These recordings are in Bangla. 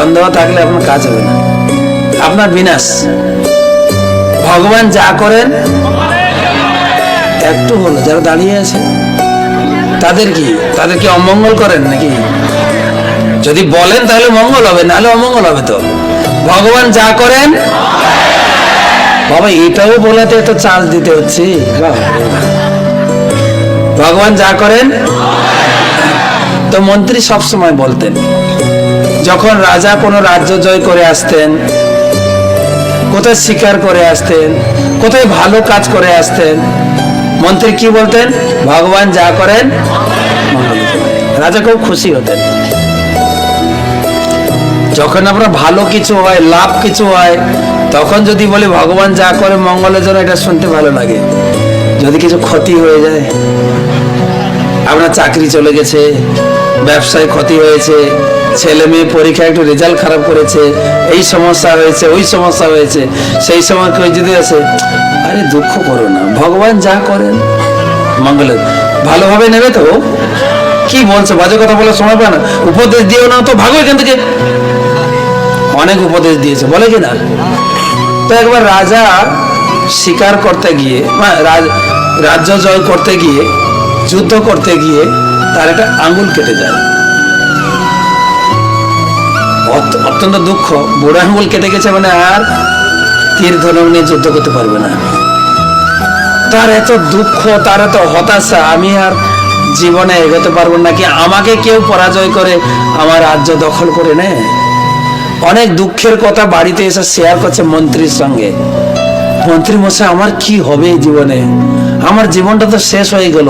সন্দেহ থাকলে আপনার কাজ হবে না। আপনার বিনাশ। ভগবান যা করেন, একটু হলো, যারা দাঁড়িয়ে আছে, তাদের কি তাদের কি অমঙ্গল করেন নাকি? যদি বলেন তাহলে মঙ্গল হবে, নাহলে অমঙ্গল হবে তো। ভগবান যা করেন, বাবা, এটাও বলাতে এত চার্জ দিতে হচ্ছে। ভগবান যা করেন, তো মন্ত্রী সব সময় বলতেন। যখন রাজা কোনো রাজ্য জয় করে আসতেন, কোথায় শিকার করে আসতেন, কোথায় ভালো কাজ করে আসতেন, মন্ত্রী কি বলতেন? ভগবান যা করেন, রাজা খুব খুশি হতেন। যখন আপনার ভালো কিছু হয়, লাভ কিছু হয়, তখন যদি বলি, ভগবান যা করে, মঙ্গলের জন্য এটা শুনতে ভালো লাগে। যদি কিছু ক্ষতি হয়ে যায়, আপনার চাকরি চলে গেছে, ব্যবসায় ক্ষতি হয়েছে ছেলে মেয়ে পরীক্ষায় একটু রেজাল্ট খারাপ করেছে, এই সমস্যা হয়েছে, ওই সমস্যা হয়েছে, সেই সময় কেউ যদি আসে, আরে দুঃখ করো না, ভগবান যা করেন, মঙ্গলের। ভালোভাবে নেবে তো কি বলছো, বাজে কথা বলার সময় পায় না। উপদেশ দিও না তো ভাগো এখান থেকে। অনেক উপদেশ দিয়েছে, বলে কি না? তো একবার রাজা শিকার করতে গিয়ে রাজ- রাজ্য জয় করতে গিয়ে, যুদ্ধ করতে গিয়ে তার একটা আঙ্গুল কেটে যায়। অত্যন্ত দুঃখ। বুড়ো আঙ্গুল কেটে গেছে মানে আর তীর ধনুক নিয়ে যুদ্ধ করতে পারবে না। তার এত দুঃখ, তার এত হতাশা, আমি আর জীবনে এগোতে পারব না কি আমাকে কেউ পরাজয় করে আমার রাজ্য দখল করে নেয়? অনেক দুঃখের কথা বাড়িতে এসে শেয়ার করছে মন্ত্রীর সঙ্গে। মন্ত্রী মশাই, আমার কি হবে জীবনে? আমার জীবনটা তো শেষ হয়ে গেল।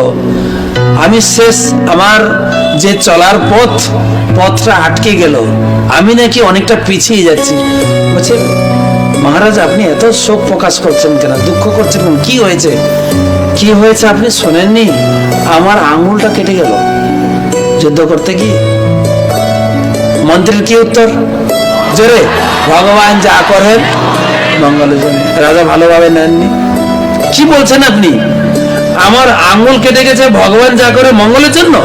আমি শেষ, আমার যে চলার পথ, পথটা আটকে গেল। আমি নাকি অনেকটা পিছিয়ে যাচ্ছি। বলছে, মহারাজ, আপনি এত শোক প্রকাশ করছেন কেন? দুঃখ করছেন কেন? কি হয়েছে? কি হয়েছে আপনি শোনেননি? আমার আঙুলটা কেটে গেল। যুদ্ধ করতে গিয়ে মন্ত্রীর কি উত্তর? জোরে, ভগবান যা করেন, মঙ্গলের জন্য। রাজা ভালোভাবে নেননি। কি বলছেন আপনি? আমার আঙ্গুল কেটে গেছে, ভগবান যা করে মঙ্গলের জন্য?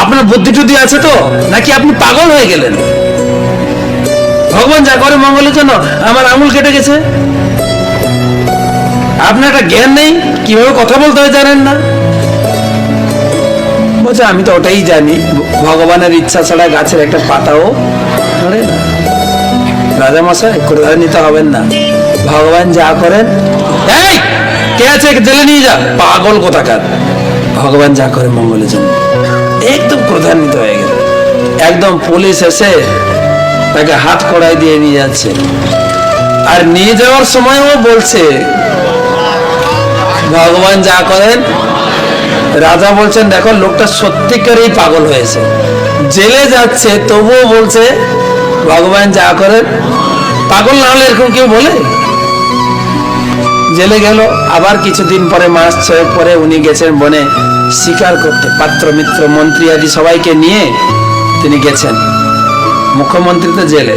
আপনার বুদ্ধি টুদ্ধি আছে তো? নাকি আপনি পাগল হয়ে গেলেন? ভগবান যা করে মঙ্গলের জন্য, আমার আঙুল কেটে গেছে। আপনার একটা জ্ঞান নেই? কীভাবে কথা বলতে হয় জানেন না? বলছে, আমি তো ওটাই জানি। ভগবানের ইচ্ছা ছাড়া গাছের একটা পাতাও না। রাজা মশাই, ক্রোধা নিতে হবেন না। ভগবান যা করেন, এই, কে আছে? জেলে নিয়ে যা। পাগল কোথাকার? ভগবান যা করে মঙ্গলের জন্য। ক্রোধান্বিত হয়ে গেল। একদম পুলিশ এসে তাকে হাত কড়াই দিয়ে নিয়ে যাচ্ছে। আর নিয়ে যাওয়ার সময়ও বলছে, ভগবান যা করেন, রাজা বলছেন, দেখো, লোকটা সত্যিকারই পাগল হয়েছে। জেলে যাচ্ছে, তবুও বলছে, ভগবান যা করেন, পাগল না হলে এরকম কেউ বলে? জেলে গেল। আবার কিছুদিন পরে মাস ছয়েক পরে উনি গেছেন বনে। শিকার করতে পাত্র, মিত্র, মন্ত্রী আদি সবাইকে নিয়ে তিনি গেছেন। মুখ্যমন্ত্রী তো জেলে।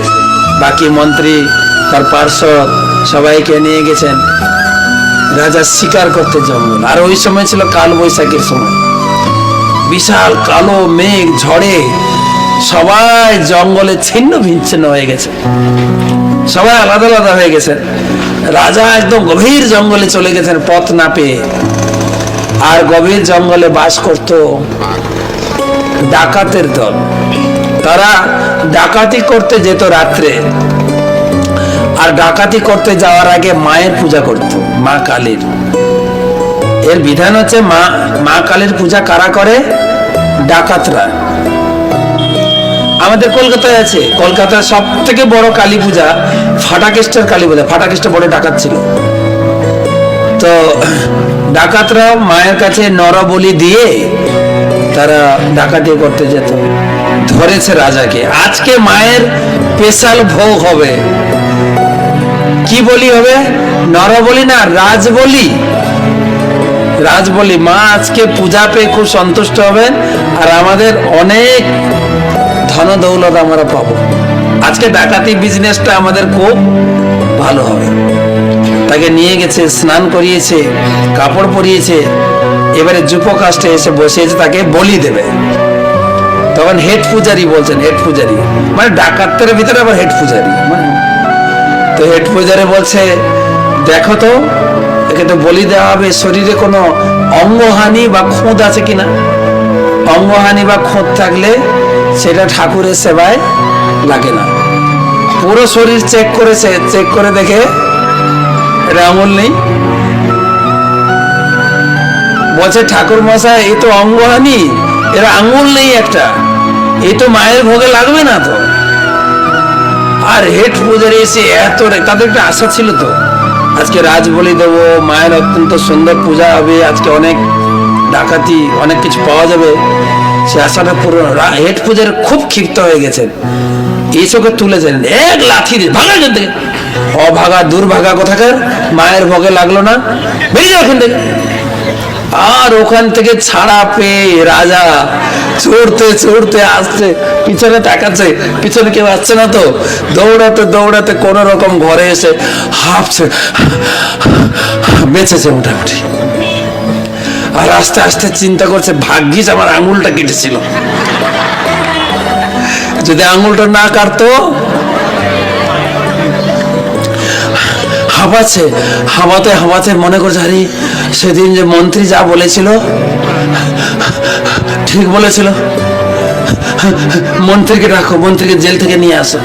বাকি মন্ত্রী, তার পার্শ্বদ সবাইকে নিয়ে গেছেন। রাজা শিকার করতে জঙ্গল আর ওই সময় ছিল কাল বৈশাখীর সময়। বিশাল কালো মেঘ, ঝড়ে সবাই জঙ্গলে ছিন্ন ভিচ্ছিন্ন হয়ে গেছে। সবাই আলাদা আলাদা হয়ে গেছেন রাজা একদম গভীর জঙ্গলে চলে গেছেন, পথ না পেয়ে। আর গভীর জঙ্গলে বাস করত ডাকাতের দল। তারা ডাকাতি করতে যেত রাত্রে। আর ডাকাতি করতে যাওয়ার আগে মায়ের পূজা করত, মা কালীর। এর বিধান হচ্ছে মা মা কালীর পূজা কারা করে? ডাকাতরা। আমাদের কলকাতায় আছে। কলকাতার সব থেকে বড় কালী পূজা ফাটাকেস্টের কালী পূজা। ফাটাকেস্টে বড় ডাকাত ছিল। তো ডাকাতরা মায়ের কাছে নরবলি দিয়ে তারা ডাকাতি করতে যেত। ধরেছে রাজাকে। আজকে মায়ের স্পেশাল ভোগ হবে। কি বলি হবে? নরবলি না, রাজবলি। রাজবলি। মা আজকে পূজা পেয়ে খুব সন্তুষ্ট হবেন। আর আমাদের অনেক ধন দৌলত আমরা পাবো। আজকে ডাকাতি বিজনেসটা আমাদের খুব ভালো হবে। তাকে নিয়ে গেছে, স্নান করিয়েছে, কাপড় পরিয়েছে, এবারে যুব কাস্টে এসে বসিয়েছে, তাকে বলি দেবে। তখন হেড পূজারি বলছেন, হেড পূজারি। মানে ডাকাতের ভিতরে আবার হেড পূজারি। মানে তো হেড পূজারি বলছে, দেখো তো, একে তো বলি দেওয়া হবে, শরীরে কোনো অঙ্গহানি বা খুঁত আছে কিনা? অঙ্গহানি বা খুঁত থাকলে সেটা ঠাকুরের সেবায় লাগে না। পুরো শরীর চেক করেছে চেক করে দেখে এটা আঙুল নেই। বলছে, ঠাকুর মশাই, এই তো অঙ্গহানি, এর আঙুল নেই একটা, এই তো মায়ের ভোগে লাগবে না তো। আর হেড পূজারি এসে এত তাদের একটা আশা ছিল তো। আজকে রাজ বলি দেবো, মায়ের অত্যন্ত সুন্দর পূজা হবে, আজকে অনেক ডাকাতি অনেক কিছু পাওয়া যাবে। সে আশাটা পুরো হেড পূজারি খুব ক্ষিপ্ত হয়ে গেছেন এইসবকে তুলেছেন এক লাঠি দিয়ে ভাগা এখান থেকে। অভাগা, দুর্ভাগা কোথাকার? মায়ের ভোগে লাগল না। বেরিয়ে যাও এখান থেকে। আর ওখান থেকে ছাড়া পেয়ে রাজা চড়তে চড়তে আসছে। পিছনে তাকাচ্ছে। পিছনে কেউ আসছে না তো? দৌড়াতে দৌড়াতে কোন রকম ঘরে এসে হাফছে বেঁচেছে মোটামুটি। আর আস্তে আস্তে চিন্তা করছে, ভাগ্যিস আমার আঙুলটা কেটেছিল। যদি আঙুলটা না কাটতো, হাঁপাচ্ছে, হাঁপাতে হাঁপাতে মনে করছে, আরে, সেদিন যে মন্ত্রী যা বলেছিল, ঠিক বলেছিল। মন্ত্রীকে রাখো, মন্ত্রীকে জেল থেকে নিয়ে আসো।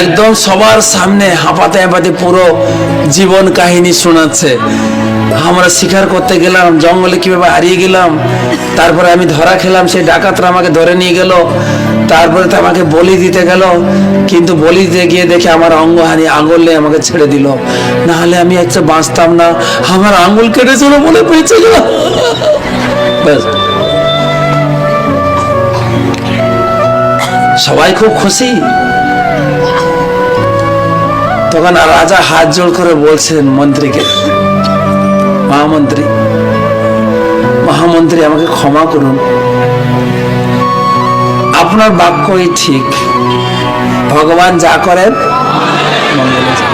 একদম সবার সামনে হাঁপাতে হাঁপাতে পুরো জীবন কাহিনী শোনাচ্ছে। আমরা শিকার করতে গেলাম, জঙ্গলে কীভাবে হারিয়ে গেলাম। তারপরে আমি ধরা খেলাম, সেই ডাকাতরা আমাকে ধরে নিয়ে গেল। তারপরে তো আমাকে বলি দিতে গেল। কিন্তু বলি দিতে গিয়ে দেখে আমার অঙ্গহানি আঙুলে আমাকে ছেড়ে দিল। না হলে আমি একটা বাঁচতাম না। আমার আঙুল কেটেছিল বেঁচে গেলাম সবাই খুব খুশি। তখন রাজা হাত জোড় করে বলছেন, মন্ত্রীকে। মহামন্ত্রী মহামন্ত্রী আমাকে ক্ষমা করুন। আপনার বাক্যই ঠিক। ভগবান যা করেন মঙ্গলের